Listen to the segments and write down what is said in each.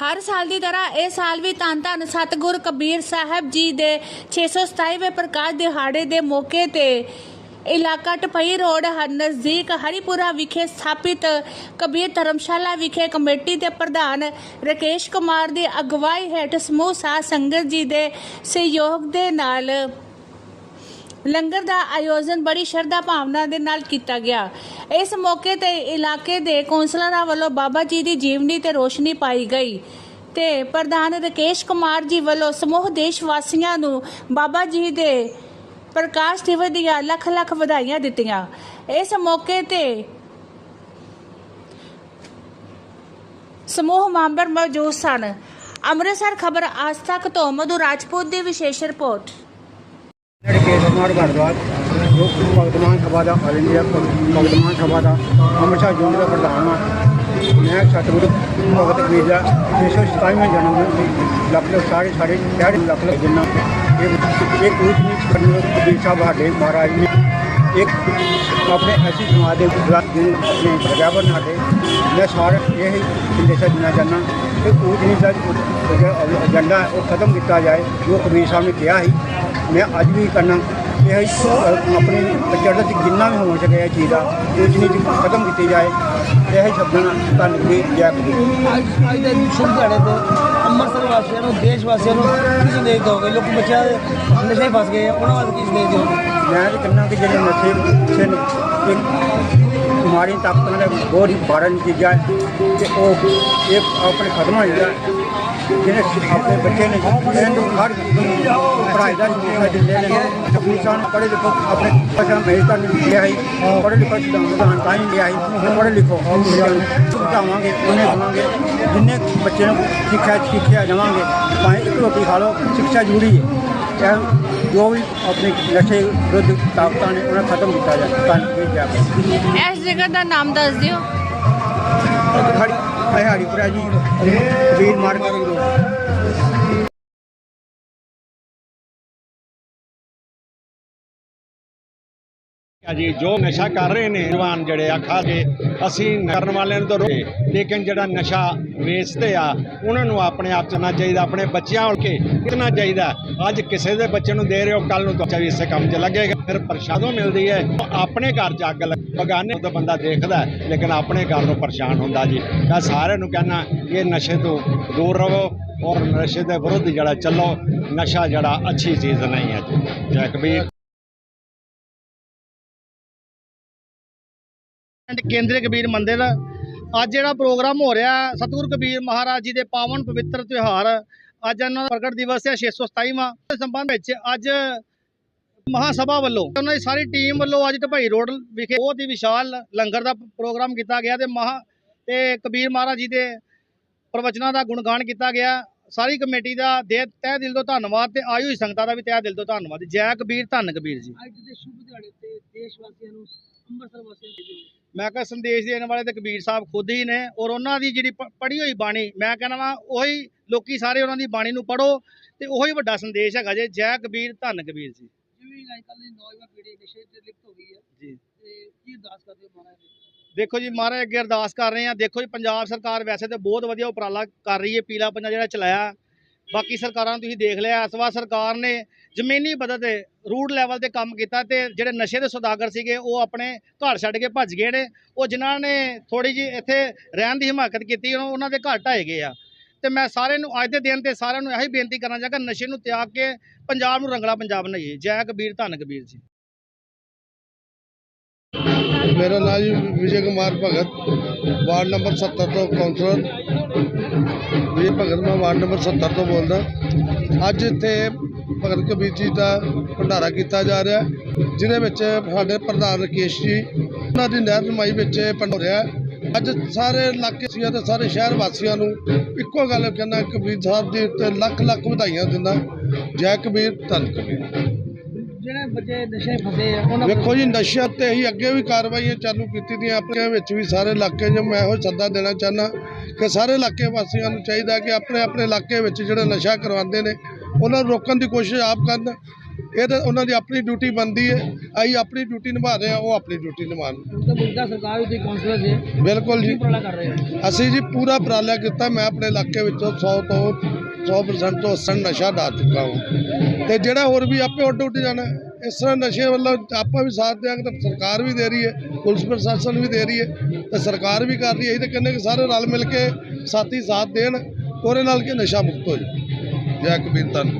ਹਰ ਸਾਲ ਦੀ ਤਰ੍ਹਾਂ ਇਹ ਸਾਲ ਵੀ ਧੰਨ ਧੰਨ ਸਤਿਗੁਰ ਕਬੀਰ ਸਾਹਿਬ ਜੀ ਦੇ 627ਵੇਂ ਪ੍ਰਕਾਸ਼ ਦਿਹਾੜੇ ਦੇ ਮੌਕੇ ਤੇ ਇਲਾਕਾ ਟਪਈ ਰੋਡ ਹ- ਨਜ਼ਦੀਕ ਹਰੀਪੁਰਾ ਵਿਖੇ ਸਥਾਪਿਤ ਕਬੀਰ ਧਰਮਸ਼ਾਲਾ ਵਿਖੇ ਕਮੇਟੀ ਦੇ ਪ੍ਰਧਾਨ ਰਕੇਸ਼ ਕੁਮਾਰ ਦੀ ਅਗਵਾਈ ਹੇਠ ਸਮੂਹ ਸਾਧ ਸੰਗਤ ਜੀ ਦੇ ਸਹਿਯੋਗ ਦੇ ਨਾਲ ਲੰਗਰ ਦਾ ਆਯੋਜਨ ਬੜੀ ਸ਼ਰਧਾ ਭਾਵਨਾ ਦੇ ਨਾਲ ਕੀਤਾ ਗਿਆ। ਇਸ ਮੌਕੇ ਤੇ ਇਲਾਕੇ ਦੇ ਕੌਂਸਲਰਾਂ ਵੱਲੋਂ ਬਾਬਾ ਜੀ ਦੀ ਜੀਵਨੀ ਤੇ ਰੋਸ਼ਨੀ ਪਾਈ ਗਈ ਤੇ ਪ੍ਰਧਾਨ ਰਕੇਸ਼ ਕੁਮਾਰ ਜੀ ਵੱਲੋਂ ਸਮੂਹ ਦੇਸ਼ ਵਾਸੀਆਂ ਨੂੰ ਬਾਬਾ ਜੀ ਦੇ ਪ੍ਰਕਾਸ਼ ਦਿਵਸ ਦੀਆਂ ਲੱਖ ਲੱਖ ਵਧਾਈਆਂ ਦਿੱਤੀਆਂ। ਇਸ ਮੌਕੇ ਤੇ ਸਮੂਹ ਮੈਂਬਰ ਮੌਜੂਦ ਸਨ। ਅੰਮ੍ਰਿਤਸਰ ਖਬਰ ਆਜ ਤੋਂ ਮਧੂ ਰਾਜਪੂਤ ਦੀ ਵਿਸ਼ੇਸ਼ ਰਿਪੋਰਟ। ਕੁਮਾਰ ਭਰਦਵਾਜ ਜੋ ਭਗਤਮਾਨ ਸਭਾ ਦਾ ਆਲ ਇੰਡੀਆ ਭਗਤਮਾਨ ਸਭਾ ਦਾ ਅੰਮ੍ਰਿਤਸਰ ਜ਼ੋਨ ਦਾ ਪ੍ਰਧਾਨ ਹਾਂ ਮੈਂ ਸਤਿਗੁਰੂ ਭਗਤ ਕਬੀਰ ਦਾ 627ਵਾਂ ਜਨਮ ਦਿਨ ਲੱਖ ਲੱਖ ਸਾਰੇ ਸਾਰੇ ਸ਼ਹਿਰ ਲੱਖ ਲੱਖ ਜਿੰਨਾ ਇਹ ਇਹ ਕੋਈ ਨਹੀਂ ਕਰਨੀ ਕਬੀਰ ਸਾਹਿਬ ਸਾਡੇ ਮਹਾਰਾਜ ਨੇ। ਇੱਕ ਆਪਣੇ ਐਸੀ ਸਮਾਜ ਦੇ ਗੁਜਰਾਤ ਜਿਹਨੂੰ ਆਪਣੇ ਪ੍ਰਜਾਵਰ ਨਾਟੇ ਮੈਂ ਸਾਰੇ ਇਹ ਸੰਦੇਸ਼ਾ ਦੇਣਾ ਚਾਹੁੰਦਾ ਕਿ ਊਚ ਦਾ ਏਜੰਡਾ ਹੈ, ਉਹ ਖਤਮ ਕੀਤਾ ਜਾਏ ਜੋ ਕਬੀਰ ਸਾਹਿਬ ਨੇ ਕਿਹਾ ਸੀ। ਮੈਂ ਅੱਜ ਵੀ ਕਰਨਾ ਇਹ ਆਪਣੇ ਚੜ੍ਹਤ ਚ ਜਿੰਨਾ ਵੀ ਹੋ ਸਕੇ ਇਹ ਚੀਜ਼ ਦਾ ਊਚ ਨੀਚ ਖਤਮ ਕੀਤੀ ਜਾਏ ਇਹ ਸ਼ਬਦਾਂ ਨਾਲ ਧੰਨਵਾਦ ਜੈ ਕਬੀਰ ਅੱਜ ਅੱਜ ਦੇ ਸ਼ੁਭ ਦਿਹਾੜੇ ਤੇ ਅੰਮ੍ਰਿਤਸਰ ਵਾਸੀਆਂ ਨੂੰ ਦੇਸ਼ ਵਾਸੀਆਂ ਨੂੰ ਕੀ ਸੰਦੇਸ਼ ਦਿਓਗੇ? ਲੋਕ ਬੱਚਿਆਂ ਦੇ ਨਸ਼ੇ 'ਚ ਫਸ ਗਏ ਆ ਉਹਨਾਂ ਵਾਸਤੇ ਕੀ ਸੰਦੇਸ਼ ਦਿਓਗੇ? ਮੈਂ ਤਾਂ ਕਹਿੰਦਾ ਕਿ ਜਿਹੜੇ ਨਸ਼ੇ ਨਸ਼ੇ ਨੇ ਇੱਕ ਮਾਰੀ ਤਾਕਤਾਂ ਦੇ ਬਹੁਤ ਹੀ ਬਾਰਨ ਚੀਜ਼ਾਂ ਤੇ ਉਹ ਇਹ ਆਪਣੇ ਖਤਮ ਹੋ ਜਾਂਦਾ ਜਿਹੜੇ ਆਪਣੇ ਬੱਚੇ ਨੇ ਇਹਨਾਂ ਨੂੰ ਹਰ ਪੜ੍ਹਾਈ ਦਾ ਸਿੱਖਿਆ ਦਿੰਦੇ ਨੇ ਤਕਨੀਕਾਂ ਨੂੰ ਪੜ੍ਹੇ ਲਿਖੋ ਆਪਣੇ ਭਾਸ਼ਾ ਮਹਿਤਾ ਨੂੰ ਲਿਆ ਹੀ ਪੜ੍ਹੇ ਲਿਖੋ ਸੰਵਿਧਾਨ ਤਾਂ ਹੀ ਲਿਆ ਹੀ ਪੜ੍ਹੇ ਲਿਖੋ। ਸਮਝਾਵਾਂਗੇ ਉਹਨੇ ਦਵਾਂਗੇ ਜਿੰਨੇ ਬੱਚੇ ਨੂੰ ਸਿੱਖਿਆ ਸਿੱਖਿਆ ਜਾਵਾਂਗੇ ਭਾਵੇਂ ਇੱਕ ਰੋਟੀ ਖਾ ਲਓ ਸਿੱਖਿਆ ਜ਼ਰੂਰੀ ਹੈ। ਜੋ ਵੀ ਆਪਣੇ ਨਸ਼ੇ ਵਿਰੁੱਧ ਤਾਕਤਾਂ ਨੇ ਉਹਨਾਂ ਖਤਮ ਕੀਤਾ ਜਾਏ ਧੰਨਵਾਦ ਜੈ। ਭਾਰਤ। ਇਸ ਜਗ੍ਹਾ ਦਾ ਨਾਮ ਦੱਸ ਦਿਓ। ਹਰੀ ਇਹ ਹਰੀਪੁਰਾ ਜੀ ਕਬੀਰ ਮਾਰਗ ਆ ਜੀ, ਜੋ ਨਸ਼ਾ ਕਰ ਰਹੇ ਨੇ ਜਵਾਨ ਜਿਹੜੇ ਆ, ਖਾ ਕੇ ਅਸੀਂ ਕਰਨ ਵਾਲਿਆਂ ਨੂੰ ਤਾਂ ਰੋਕੇ ਲੇਕਿਨ ਜਿਹੜਾ ਨਸ਼ਾ ਵੇਚਦੇ ਆ, ਉਹਨਾਂ ਨੂੰ ਆਪਣੇ ਆਪ ਚਣਾ ਚਾਹੀਦਾ, ਆਪਣੇ ਬੱਚਿਆਂ ਹੋਲ ਕੇ ਕਿਤਨਾ ਚਾਹੀਦਾ। ਅੱਜ ਕਿਸੇ ਦੇ ਬੱਚੇ ਨੂੰ ਦੇ ਰਹੇ ਹੋ ਕੱਲ ਨੂੰ ਬੱਚਾ ਵੀ ਇਸੇ ਕੰਮ 'ਚ ਲੱਗੇਗਾ। ਫਿਰ ਪ੍ਰਸ਼ਾਦੋਂ ਮਿਲਦੀ ਹੈ, ਆਪਣੇ ਘਰ 'ਚ ਅੱਗ ਲੱਗ ਬਗਾਨੇ ਤਾਂ ਬੰਦਾ ਦੇਖਦਾ ਲੇਕਿਨ ਆਪਣੇ ਘਰ ਨੂੰ ਪਰੇਸ਼ਾਨ ਹੁੰਦਾ ਜੀ। ਮੈਂ ਸਾਰਿਆਂ ਨੂੰ ਕਹਿਣਾ ਇਹ ਨਸ਼ੇ ਤੋਂ ਦੂਰ ਰਹੋ ਔਰ ਨਸ਼ੇ ਦੇ ਵਿਰੁੱਧ ਜਿਹੜਾ ਚੱਲੋ, ਨਸ਼ਾ ਜਿਹੜਾ ਅੱਛੀ ਚੀਜ਼ ਨਹੀਂ ਹੈ ਜੀ। ਜੈ ਕਬੀਰ। ਐਂਡ ਕੇਂਦਰੀ ਕਬੀਰ ਮੰਦਿਰ। ਅੱਜ ਜਿਹੜਾ ਪ੍ਰੋਗਰਾਮ ਹੋ ਰਿਹਾ ਹੈ, ਸਤਿਗੁਰੂ ਕਬੀਰ ਮਹਾਰਾਜ ਜੀ ਦੇ ਪਾਵਨ ਪਵਿੱਤਰ ਤਿਉਹਾਰ ਅੱਜ ਇਹਨਾਂ ਦਾ ਪ੍ਰਗਟ ਦਿਵਸ ਹੈ 627ਵਾਂ ਇਸ ਸੰਬੰਧ ਵਿੱਚ ਅੱਜ ਮਹਾ ਵੱਲੋਂ ਉਹਨਾਂ ਦੀ ਸਾਰੀ ਟੀਮ ਵੱਲੋਂ ਅੱਜ ਢਪਈ ਰੋਡ ਵਿਖੇ ਬਹੁਤ ਹੀ ਵਿਸ਼ਾਲ ਲੰਗਰ ਦਾ ਪ੍ਰੋਗਰਾਮ ਕੀਤਾ ਗਿਆ ਤੇ ਮਹਾ ਤੇ ਕਬੀਰ ਮਹਾਰਾਜ ਜੀ ਦੇ ਪ੍ਰਵਚਨਾਂ ਦਾ ਗੁਣਗਾਨ ਕੀਤਾ ਗਿਆ। ਸਾਰੀ ਕਮੇਟੀ ਦਾ ਦੇ ਤਹਿ ਦਿਲ ਤੋਂ ਧੰਨਵਾਦ ਤੇ ਆਈ ਹੋਈ ਸੰਗਤਾਂ ਦਾ ਵੀ ਤਹਿ ਦਿਲ ਤੋਂ ਧੰਨਵਾਦ। ਜੈ ਕਬੀਰ ਧੰਨ ਕਬੀਰ ਜੀ। ਅੱਜ ਦੇ ਸ਼ੁਭ ਦਿਹਾੜੇ ਤੇ ਦੇਸ਼ ਵਾਸੀਆਂ ਨੂੰ ਅੰਮ੍ਰਿਤਸਰ ਵਾਸੀਆਂ ਨੂੰ ਮੈਂ ਕਿਹਾ ਸੰਦੇਸ਼ ਦੇਣ ਵਾਲੇ ਤੇ ਕਬੀਰ ਸਾਹਿਬ ਖੁਦ ਹੀ ਨੇ ਔਰ ਉਹਨਾਂ ਦੀ ਜਿਹੜੀ ਪੜ੍ਹੀ ਹੋਈ ਬਾਣੀ ਮੈਂ ਕਹਿੰਦਾ ਵਾਂ ਉਹੀ ਲੋਕੀ ਸਾਰੇ ਉਹਨਾਂ ਦੀ ਬਾਣੀ ਨੂੰ ਪੜੋ ਤੇ ਉਹੀ ਵੱਡਾ ਸੰਦੇਸ਼ ਹੈਗਾ ਜੇ ਜੈ ਕਬੀਰ ਧੰਨ ਕਬੀਰ ਜੀ। ਜਿਵੇਂ ਅੱਜ ਕੱਲ੍ਹ ਦੀ ਨੌਜਵਾਨ ਪੀੜ੍ਹੀ ਨਸ਼ੇ ਤੇ ਲਿਪਤ ਹੋ ਗਈ ਹੈ। ਜੀ। ਤੇ ਕੀ ਅਰਦਾਸ ਕਰਦੇ ਹੋ ਮਹਾਰਾਜ ਦੇ ਦੇਖੋ ਜੀ ਮਹਾਰਾਜ ਅੱਗੇ ਅਰਦਾਸ ਕਰ ਰਹੇ ਆ ਦੇਖੋ ਜੀ ਪੰਜਾਬ ਸਰਕਾਰ ਵੈਸੇ ਤੇ ਬਹੁਤ ਵਧੀਆ ਉਪਰਾਲਾ ਕਰ ਰਹੀ ਹੈ ਪੀਲਾ ਪੰਜਾ ਜਿਹੜਾ ਚਲਾਇਆ। ਬਾਕੀ ਸਰਕਾਰਾਂ ਨੂੰ ਤੁਸੀਂ ਦੇਖ ਲਿਆ, ਇਸ ਵਾਰ ਸਰਕਾਰ ਨੇ ਜ਼ਮੀਨੀ ਪੱਧਰ ਤੇ ਰੂਟ ਲੈਵਲ ਤੇ ਕੰਮ ਕੀਤਾ ਤੇ ਜਿਹੜੇ ਨਸ਼ੇ ਦੇ ਸੌਦਾਗਰ ਸੀਗੇ, ਉਹ ਆਪਣੇ ਘਰ ਛੱਡ ਕੇ ਭੱਜ ਗਏ ਨੇ। ਉਹ ਜਿਨ੍ਹਾਂ ਨੇ ਥੋੜੀ ਜੀ ਇੱਥੇ ਰਹਿਣ ਦੀ ਹਿਮਾਕਤ ਕੀਤੀ ਉਹਨਾਂ ਦੇ ਘਰ ਢਾਏ ਗਏ ਆ। ਤੇ ਮੈਂ ਸਾਰਿਆਂ ਨੂੰ ਅੱਜ ਦੇ ਦਿਨ ਤੇ ਸਾਰਿਆਂ ਨੂੰ ਇਹੀ ਬੇਨਤੀ ਕਰਨਾ ਚਾਹਾਂਗਾ, ਨਸ਼ੇ ਨੂੰ ਤਿਆਗ ਕੇ ਪੰਜਾਬ ਨੂੰ ਰੰਗਲਾ ਪੰਜਾਬ ਬਣਾਈਏ। ਜੈ ਕਬੀਰ, ਧੰਨ ਕਬੀਰ ਜੀ। ਮੇਰਾ ਨਾਮ ਜੀ ਵਿਜੇ ਕੁਮਾਰ ਭਗਤ, ਵਾਰਡ ਨੰਬਰ 70 ਤੋਂ ਕਾਉਂਸਲਰ ਵਿਜੇ ਭਗਤ, ਮੈਂ ਵਾਰਡ ਨੰਬਰ 70 ਤੋਂ ਬੋਲਦਾ। ਅੱਜ ਇੱਥੇ ਭਗਤ ਕਬੀਰ ਜੀ ਦਾ ਭੰਡਾਰਾ ਕੀਤਾ ਜਾ ਰਿਹਾ, ਜਿਹਦੇ ਵਿੱਚ ਸਾਡੇ ਪ੍ਰਧਾਨ ਰਕੇਸ਼ ਜੀ, ਉਹਨਾਂ ਦੀ ਨਹਿਰਮਾਈ ਵਿੱਚ ਇਹ ਭੰਡ ਹੋ ਰਿਹਾ। ਅੱਜ ਸਾਰੇ ਇਲਾਕੇ ਸੀਆਂ ਤੇ ਸਾਰੇ ਸ਼ਹਿਰ ਵਾਸੀਆਂ ਨੂੰ ਇੱਕੋ ਗੱਲ ਕਹਿੰਦਾ, ਕਬੀਰ ਸਾਹਿਬ ਜੀ ਉੱਤੇ ਲੱਖ ਲੱਖ ਵਧਾਈਆਂ ਦਿੰਦਾ। ਜੈ ਕਬੀਰ, ਧੰਨ ਕਬੀਰ। ਜਿਹੜੇ ਬੱਚੇ ਨਸ਼ੇ ਫਸੇ ਆ ਉਹਨਾਂ ਵੇਖੋ ਜੀ ਨਸ਼ਿਆਂ ਤੇ ਅਸੀਂ ਅੱਗੇ ਵੀ ਕਾਰਵਾਈਆਂ ਚਾਲੂ ਕੀਤੀ ਦੀਆਂ। ਆਪਣੇ ਵਿੱਚ ਵੀ ਸਾਰੇ ਇਲਾਕੇ 'ਚ ਮੈਂ ਇਹੋ ਸੱਦਾ ਦੇਣਾ ਚਾਹੁੰਦਾ ਕਿ ਸਾਰੇ ਇਲਾਕੇ ਵਾਸੀਆਂ ਨੂੰ ਚਾਹੀਦਾ ਕਿ ਆਪਣੇ ਆਪਣੇ ਇਲਾਕੇ ਵਿੱਚ ਜਿਹੜਾ ਨਸ਼ਾ ਕਰਵਾਉਂਦੇ ਨੇ ਉਹਨਾਂ ਨੂੰ ਰੋਕਣ ਦੀ ਕੋਸ਼ਿਸ਼ ਆਪ ਕਰਨ। ਇਹ ਤਾਂ ਉਹਨਾਂ ਦੀ ਆਪਣੀ ਡਿਊਟੀ ਬਣਦੀ ਹੈ ਅਸੀਂ ਆਪਣੀ ਡਿਊਟੀ ਨਿਭਾ ਰਹੇ ਹਾਂ ਉਹ ਆਪਣੀ ਡਿਊਟੀ ਤਾਂ ਮੁੱਦਾ ਸਰਕਾਰ ਤੁਸੀਂ ਕਾਉਂਸਲਰ ਜੇ ਬਿਲਕੁਲ ਜੀ। ਅਸੀਂ ਜੀ ਪੂਰਾ ਉਪਰਾਲਾ ਕੀਤਾ ਮੈਂ ਆਪਣੇ ਇਲਾਕੇ ਵਿੱਚੋਂ 100 ਤੋਂ 100% ਤੋਂ 80 ਨਸ਼ਾ ਡਾ ਚੁੱਕਾ ਹਾਂ। ਤੇ ਜਿਹੜਾ ਹੋਰ ਵੀ ਆਪੇ ਉੱਡ ਉੱਡ ਜਾਣਾ। ਇਸ ਤਰ੍ਹਾਂ ਨਸ਼ੇ ਵੱਲੋਂ ਆਪਾਂ ਵੀ ਸਾਥ ਦਿਆਂਗੇ ਤਾਂ ਸਰਕਾਰ ਵੀ ਦੇ ਰਹੀ ਹੈ ਪੁਲਿਸ ਪ੍ਰਸ਼ਾਸਨ ਵੀ ਦੇ ਰਹੀ ਹੈ ਤੇ ਸਰਕਾਰ ਵੀ ਕਰ ਰਹੀ ਹੈ। ਅਸੀਂ ਤਾਂ ਕਹਿੰਦੇ ਕਿ ਸਾਰੇ ਰਲ ਮਿਲ ਕੇ ਸਾਥੀ ਸਾਥ ਦੇਣ ਉਹਦੇ ਨਾਲ ਕਿ ਨਸ਼ਾ ਮੁਕਤ ਹੋ ਜਾਏ ਜੈ ਕਬੀਰ ਧੰਨ।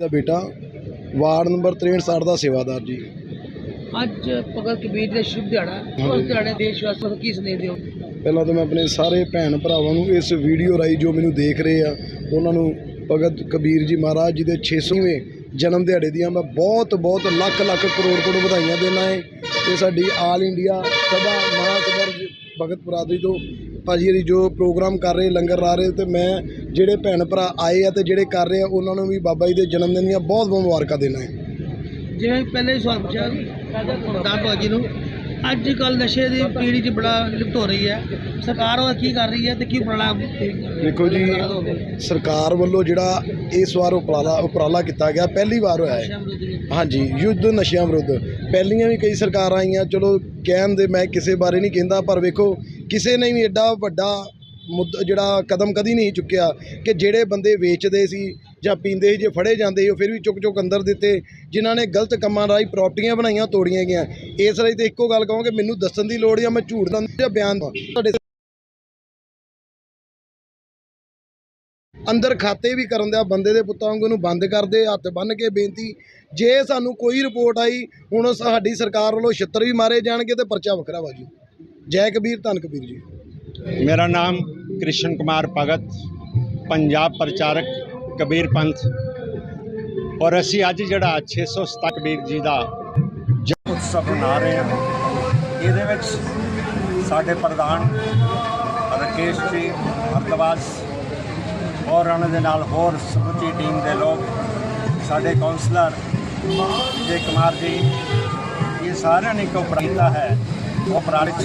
ਦਾ ਬੇਟਾ ਵਾਰਡ ਨੰਬਰ 63 ਦਾ ਸੇਵਾਦਾਰ ਜੀ। ਅੱਜ ਭਗਤ ਕਬੀਰ ਦੇ ਸ਼ੁਭ ਦਿਹਾੜਾ। ਉਸ ਦਿਹਾੜੇ ਦੇਸ਼ ਵਾਸੀਆਂ ਨੂੰ ਕੀ ਸੰਦੇਸ਼ ਦਿਓ? ਪਹਿਲਾਂ ਤਾਂ ਮੈਂ ਆਪਣੇ ਸਾਰੇ ਭੈਣ ਭਰਾਵਾਂ ਨੂੰ ਇਸ ਵੀਡੀਓ ਰਾਹੀਂ ਜੋ ਮੈਨੂੰ ਦੇਖ ਰਹੇ ਆ ਉਹਨਾਂ ਨੂੰ ਭਗਤ ਕਬੀਰ ਜੀ ਮਹਾਰਾਜ ਜੀ ਦੇ 600ਵੇਂ ਜਨਮ ਦਿਹਾੜੇ ਦੀਆਂ ਮੈਂ ਬਹੁਤ ਬਹੁਤ ਲੱਖ ਲੱਖ ਕਰੋੜ ਕਰੋੜ ਵਧਾਈਆਂ ਦੇਣਾ ਹੈ। ਇਹ ਸਾਡੀ ਆਲ ਇੰਡੀਆ ਸਭਾ ਮਹਾਸਭਾ ਭਗਤ ਬਰਾਦਰੀ ਤੋਂ ਭਾਜੀ ਹੋਰੀ ਜੋ ਪ੍ਰੋਗਰਾਮ ਕਰ ਰਹੇ ਲੰਗਰ ਲਾ ਰਹੇ ਤੇ ਮੈਂ ਜਿਹੜੇ ਭੈਣ ਭਰਾ ਆਏ ਆ ਤੇ ਜਿਹੜੇ ਕਰ ਰਹੇ ਆ ਉਹਨਾਂ ਨੂੰ ਵੀ ਬਾਬਾ ਜੀ ਦੇ ਜਨਮ ਦਿਨ ਦੀਆਂ ਬਹੁਤ ਬਹੁਤ ਮੁਬਾਰਕਾਂ ਦੇਣਾ ਹੈ। ਜਿਵੇਂ ਪਹਿਲੇ ਹੀ ਸਵਾਲ ਪੁੱਛਿਆ ਪ੍ਰਧਾਨ ਭਗਤ ਜੀ ਨੂੰ ਅੱਜ ਕੱਲ ਨਸ਼ੇ ਦੀ ਪੀੜੀ 'ਚ ਬੜਾ ਲਿਪਤ ਹੋ ਰਹੀ ਹੈ ਸਰਕਾਰ ਉਹ ਕੀ ਕਰ ਰਹੀ ਹੈ ਤੇ ਕੀ ਉਪਰਾਲਾ ਦੇਖੋ ਜੀ ਸਰਕਾਰ ਵੱਲੋਂ ਜਿਹੜਾ ਇਸ ਵਾਰ ਉਪਰਾਲਾ ਉਪਰਾਲਾ ਕੀਤਾ ਗਿਆ ਪਹਿਲੀ ਵਾਰ ਹੋਇਆ ਹੈ। ਹਾਂਜੀ ਯੁੱਧ ਨਸ਼ਿਆਂ ਵਿਰੁੱਧ। ਪਹਿਲੀਆਂ ਵੀ ਕਈ ਸਰਕਾਰਾਂ ਆਈਆਂ ਚਲੋ ਕਹਿਣ ਦੇ ਮੈਂ ਕਿਸੇ ਬਾਰੇ ਨਹੀਂ ਕਹਿੰਦਾ ਪਰ ਵੇਖੋ ਕਿਸੇ ਨੇ ਵੀ ਐਡਾ ਵੱਡਾ ਮੁੱਦ ਜਿਹੜਾ ਕਦਮ ਕਦੀ ਨਹੀਂ ਚੁੱਕਿਆ ਕਿ ਜਿਹੜੇ ਬੰਦੇ ਵੇਚਦੇ ਸੀ ਜਾਂ ਪੀਂਦੇ ਸੀ, ਜੇ ਫੜੇ ਜਾਂਦੇ ਸੀ, ਉਹ ਫਿਰ ਵੀ ਚੁੱਕ ਚੁੱਕ ਅੰਦਰ ਦਿੱਤੇ, ਜਿਨ੍ਹਾਂ ਨੇ ਗਲਤ ਕੰਮਾਂ ਰਾਹੀਂ ਪ੍ਰਾਪਰਟੀਆਂ ਬਣਾਈਆਂ, ਤੋੜੀਆਂ ਗਈਆਂ। ਇਸ ਲਈ ਤੇ ਇੱਕੋ ਗੱਲ ਕਹਾਂਗੇ ਮੈਨੂੰ ਦੱਸਣ ਦੀ ਲੋੜ ਜਾਂ ਮੈਂ ਝੂਠ ਦਾ ਜਾਂ ਬਿਆਨ ਦਾ ਤੁਹਾਡੇ ਅੰਦਰ ਖਾਤੇ ਵੀ ਕਰਨ ਦਾ ਬੰਦੇ ਦੇ ਪੁੱਤਾਂ ਵਾਂਗੂ ਨੂੰ ਬੰਦ ਕਰਦੇ ਹੱਥ ਬੰਨ ਕੇ ਬੇਨਤੀ, ਜੇ ਸਾਨੂੰ ਕੋਈ ਰਿਪੋਰਟ ਆਈ, ਹੁਣ ਸਾਡੀ ਸਰਕਾਰ ਵੱਲੋਂ ਛਿੱਤਰ ਵੀ ਮਾਰੇ ਜਾਣਗੇ ਤੇ ਪਰਚਾ ਵੱਖਰਾ ਵਾਜੂ। ਜੈ ਕਬੀਰ ਧੰਨ ਕਬੀਰ ਜੀ ਮੇਰਾ ਨਾਮ ਕ੍ਰਿਸ਼ਨ ਕੁਮਾਰ ਭਗਤ ਪੰਜਾਬ ਪ੍ਰਚਾਰਕ ਕਬੀਰ ਪੰਥ ਔਰ ਅਸੀਂ ਅੱਜ ਜਿਹੜਾ 607 ਕਬੀਰ ਜੀ ਦਾ ਜਨਮ ਉਤਸਵ ਮਨਾ ਰਹੇ ਹਾਂ ਇਹਦੇ ਵਿੱਚ ਸਾਡੇ ਪ੍ਰਧਾਨ ਰਕੇਸ਼ ਜੀ ਹਰਦਵਾਸ ਔਰ ਉਹਨਾਂ ਦੇ ਨਾਲ ਹੋਰ ਸਮੁੱਚੀ ਟੀਮ ਦੇ ਲੋਕ ਸਾਡੇ ਕਾਉਂਸਲਰ ਵਿਜੇ ਕੁਮਾਰ ਜੀ ਇਹ ਸਾਰਿਆਂ ਨੇ ਇੱਕ ਕੀਤਾ ਹੈ ਉਹ ਉਪਰਾਲੇ 'ਚ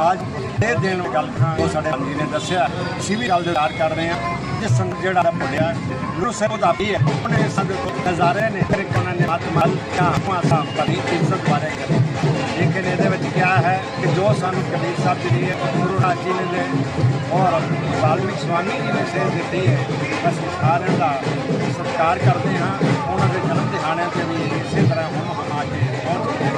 ਅੱਜ ਇਹ ਦਿਨ ਗੱਲ ਕਰਾਂਗੇ। ਉਹ ਸਾਡੇ ਜੀ ਨੇ ਦੱਸਿਆ, ਅਸੀਂ ਵੀ ਗੱਲ ਦੇ ਵਿਚਾਰ ਕਰ ਰਹੇ ਹਾਂ। ਜਿਸ ਸੰਗ ਜਿਹੜਾ ਮੁੰਡਿਆ ਗੁਰੂ ਸਾਹਿਬ ਦਾ ਵੀ ਹੈ। ਆਪਣੇ ਸਾਡੇ ਨਜ਼ਾਰੇ ਨੇ, ਫਿਰ ਉਹਨਾਂ ਨੇ ਹੱਥ ਮਲ ਕਿਆ ਮਾਤਾ ਬੜੀ ਇੱਜ਼ਤ ਬਾਰੇ ਕਰੇ ਲੇਕਿਨ ਇਹਦੇ ਵਿੱਚ ਕਿਆ ਹੈ ਕਿ ਜੋ ਸਾਨੂੰ ਕਬੀਰ ਸਾਹਿਬ ਜੀ ਨੇ, ਗੁਰੂ ਨਾਨਕ ਜੀ ਨੇ ਔਰ ਵਾਲਮੀਕ ਸਵਾਮੀ ਜੀ ਨੇ ਸੇਧ ਦਿੱਤੀ ਹੈ, ਅਸੀਂ ਸਾਰਿਆਂ ਦਾ ਸਤਿਕਾਰ ਕਰਦੇ ਹਾਂ। ਉਹਨਾਂ ਦੇ ਜਨਮ ਦਿਹਾੜਿਆਂ ਤੇ ਵੀ ਇਸੇ ਤਰ੍ਹਾਂ ਹੁਣ ਆ ਕੇ ਪਹੁੰਚ